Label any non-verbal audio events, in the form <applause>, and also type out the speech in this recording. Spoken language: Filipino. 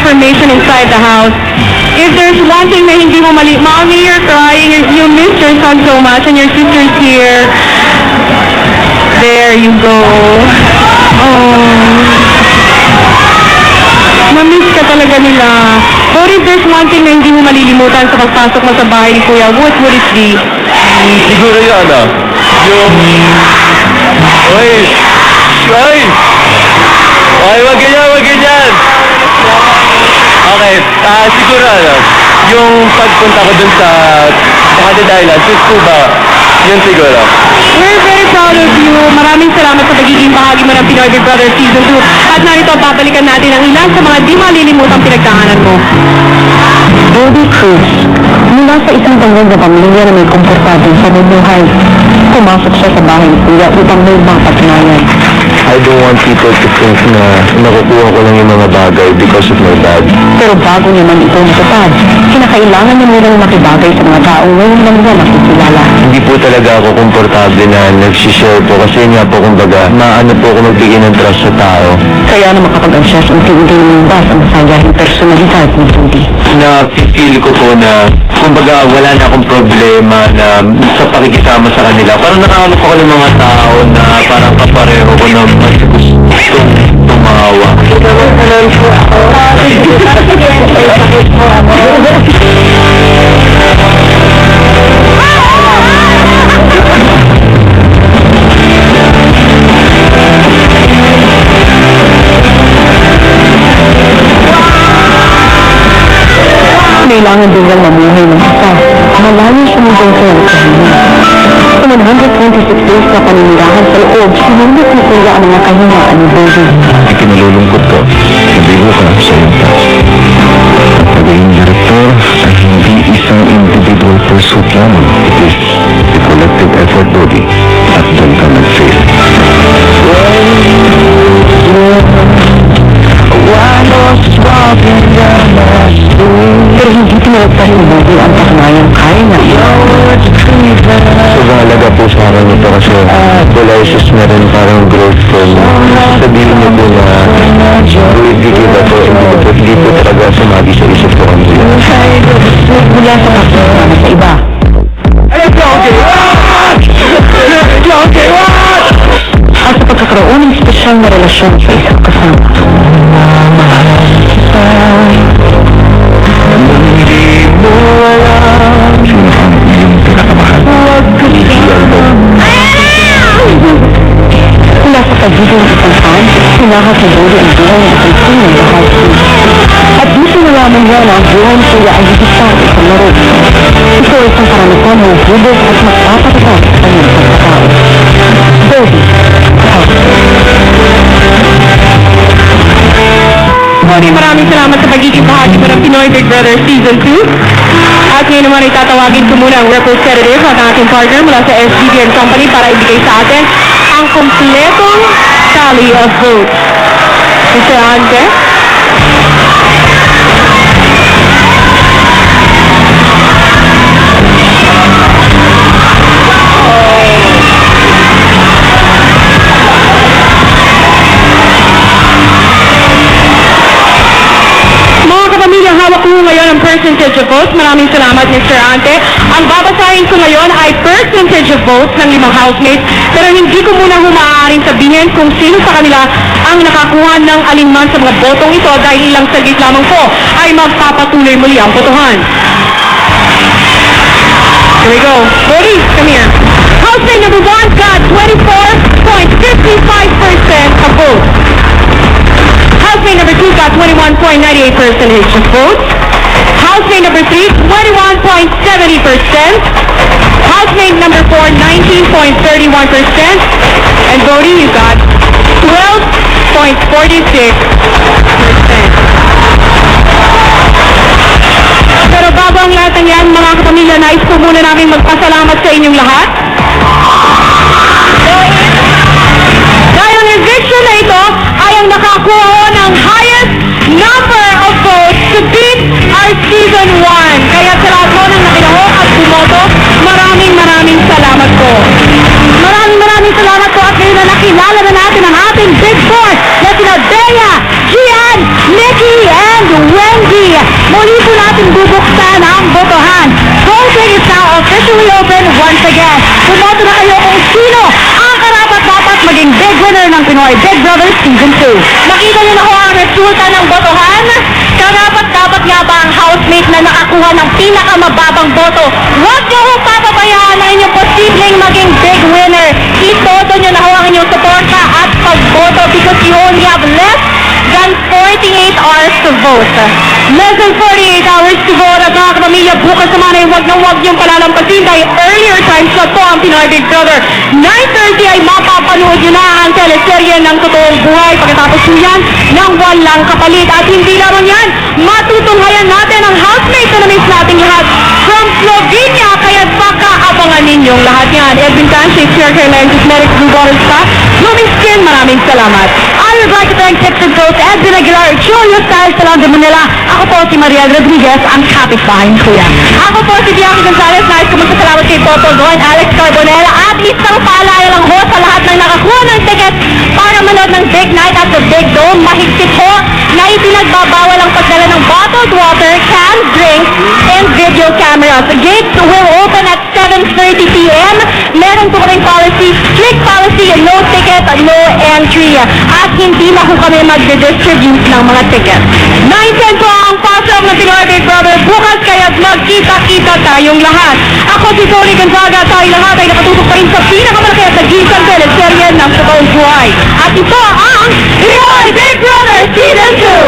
transformation inside the house. If there's one thing na hindi mo mali, Mommy, you're crying, you, miss your son so much, and your sister's here. There you go. Oh. Mamiss ka talaga nila. Or if there's one thing na hindi mo malilimutan sa pagpasok mo sa bahay ni Kuya, what would it be? Siguro yung ano, yung... Oy! Oy, ah, siguro ano, yung pagpunta ko dun sa Makati Island, sa Cuba, yun siguro. We're very proud of you. Maraming salamat sa pagiging bahagi mo ng Pinoy Big Brother Season 2. At narito, babalikan natin ang ilan sa mga di malilimutang pinagdaanan mo. Bobby Cruz, mula sa isang tanggol na pamilya na may komportable sa buhay. Pumasok siya sa bahay ni Kuya upang may mga patunayan. I don't want people to think na nakukuha ko lang yung mga bagay because of my dad. Pero bago niya man ito natupad, kinakailangan niya munang makibagay sa mga taong ngayon lang niya nakikilala. Hindi po talaga ako komportable na nagsishare po kasi nga po kumbaga maano po ako magbigay ng trust sa tao. Kaya na makapag-adjust unti-unti ng bas ang masayahing personalidad ni Judy. Na feel ko po na kumbaga wala na akong problema na sa pakikisama sa kanila. Parang nakaano ko ng mga tao na parang kapareho ko na mas gustong tumawa. <laughs> Kailangan din niyang mamuhay ng isa. Malayo siya ng girlfriend sa kanya. Sa 126 days na paninirahan sa loob, sinunod ni Kuya ang mga kahinaan ni Bobby. Ay kinalulungkot ko. Sabihin ko ka sa iyong taas. Pagiging direktor ay hindi isang individual pursuit lamang. Ni Bobby ang patunayang kaya. Sobrang halaga po sa akin ito kasi wala isus na rin parang growth from sabihin niyo po na hindi ko ba to hindi ko hindi po talaga sumagi sa isip ko ang bulan. Mula sa pagkakasama sa iba. At sa pagkakaroon ng espesyal na relasyon sa isang kasama. Sinahas ni Bobby ang buhay ng isang sinong lahat. At dito nalaman niya na ang buhay ni Kuya ay higit pa ang isang. Ito ay isang karanasan ng hubog at magpapatatag sa kanyang pagkatao. Bobby, Maraming maraming salamat sa pagiging bahagi mo ng Pinoy Big Brother Season 2. At ngayon naman ay tatawagin ko muna ang representative at ating partner mula sa SBB Company para ibigay sa atin ang kompletong tally of votes. Mr. Ante? Percentage of votes. Maraming salamat, Mr. Ante. Ang babasahin ko ngayon ay percentage of votes ng limang housemates, pero hindi ko muna humaaaring sabihin kung sino sa kanila ang nakakuha ng alinman sa mga botong ito dahil ilang saglit lamang po ay magpapatuloy muli ang botohan. Here we go. Cody, come here. Housemate number one got 24.55% of votes. Housemate number two got 21.98% of votes. Number three, 21.70%. Housemate number four, 19.31%. And Bodie, you got 12.46%. Pero bago ang lahat ng yan, mga kapamilya, nais ko muna namin magpasalamat sa inyong lahat. Ng Pinoy Big Brother Season 2. Makita niyo na ho ang resulta ng botohan. Karapat dapat nga ba ang housemate na nakakuha ng pinakamababang boto? Huwag niyo ho papabayaan na inyong posibleng maging big winner. Itoto niyo na ho ang inyong suporta at pagboto because you only have less than 48 hours to vote. Less than 48 hours to vote at mga kapamilya, bukas naman ay huwag na huwag niyong palalampasin dahil earlier time slot po ang Pinoy Big Brother. 9.30 ay mapapanood niyo na ang teleserye ng totoong buhay pagkatapos po yan ng walang kapalit. At hindi laro yan, matutunghayan natin ang housemate na na-miss nating lahat from Slovenia. Kaya baka ninyong lahat yan. Edwin Canche, Hair Care Line Cosmetics, Blue Bottle Spa, Blooming Skin, maraming salamat. Would like to thank and Coach, Edwin Aguilar, Julio Styles, sa London, Manila. Ako po si Maria Rodriguez, ang kapitbahay Kuya. Ako po si Bianca Gonzalez, nais ko magpasalamat kay Toto Goen, Alex Carbonella, at isang paalala lang ho sa lahat ng nakakuha ng ticket para manood ng Big Night at the Big Dome. Mahigpit ho na ipinagbabawal ang pagdala ng bottled water, canned drinks, and video cameras. The gates will 7.30 p.m. Meron po kaming policy, strict policy, no ticket, no entry. At hindi na po kami magde-distribute ng mga tickets. 9.10 po ang pasok ng Pinoy Big Brother. Bukas kaya't magkita-kita tayong lahat. Ako si Tony Gonzaga. Tayo lahat ay nakatutok pa rin sa pinakamalaki at nag-iisang teleserye ng totoong buhay. At ito ang Pinoy Big Brother Season 2!